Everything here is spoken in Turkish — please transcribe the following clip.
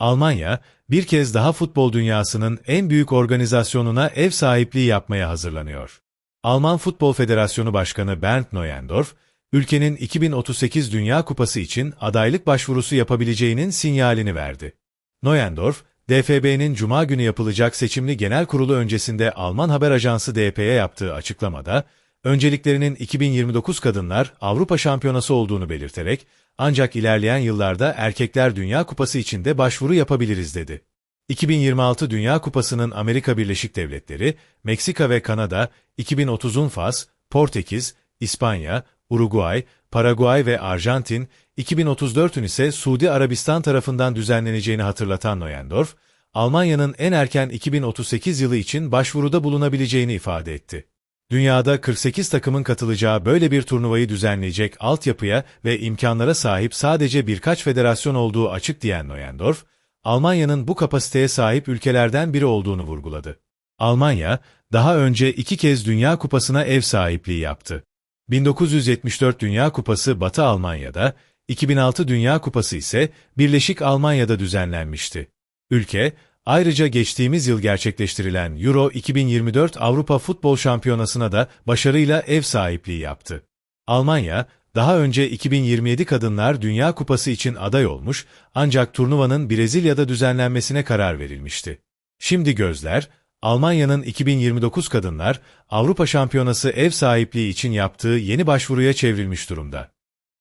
Almanya, bir kez daha futbol dünyasının en büyük organizasyonuna ev sahipliği yapmaya hazırlanıyor. Alman Futbol Federasyonu Başkanı Bernd Neuendorf, ülkenin 2038 Dünya Kupası için adaylık başvurusu yapabileceğinin sinyalini verdi. Neuendorf, DFB'nin Cuma günü yapılacak seçimli genel kurulu öncesinde Alman haber ajansı DP'ye yaptığı açıklamada, önceliklerinin 2029 Kadınlar Avrupa Şampiyonası olduğunu belirterek, ancak ilerleyen yıllarda Erkekler Dünya Kupası için de başvuru yapabiliriz dedi. 2026 Dünya Kupası'nın Amerika Birleşik Devletleri, Meksika ve Kanada, 2030'un Fas, Portekiz, İspanya, Uruguay, Paraguay ve Arjantin, 2034'ün ise Suudi Arabistan tarafından düzenleneceğini hatırlatan Neuendorf, Almanya'nın en erken 2038 yılı için başvuruda bulunabileceğini ifade etti. Dünyada 48 takımın katılacağı böyle bir turnuvayı düzenleyecek altyapıya ve imkanlara sahip sadece birkaç federasyon olduğu açık diyen Neuendorf, Almanya'nın bu kapasiteye sahip ülkelerden biri olduğunu vurguladı. Almanya, daha önce iki kez Dünya Kupası'na ev sahipliği yaptı. 1974 Dünya Kupası Batı Almanya'da, 2006 Dünya Kupası ise Birleşik Almanya'da düzenlenmişti. Ülke, ayrıca geçtiğimiz yıl gerçekleştirilen Euro 2024 Avrupa Futbol Şampiyonası'na da başarıyla ev sahipliği yaptı. Almanya, daha önce 2027 Kadınlar Dünya Kupası için aday olmuş ancak turnuvanın Brezilya'da düzenlenmesine karar verilmişti. Şimdi gözler, Almanya'nın 2029 Kadınlar Avrupa Şampiyonası ev sahipliği için yaptığı yeni başvuruya çevrilmiş durumda.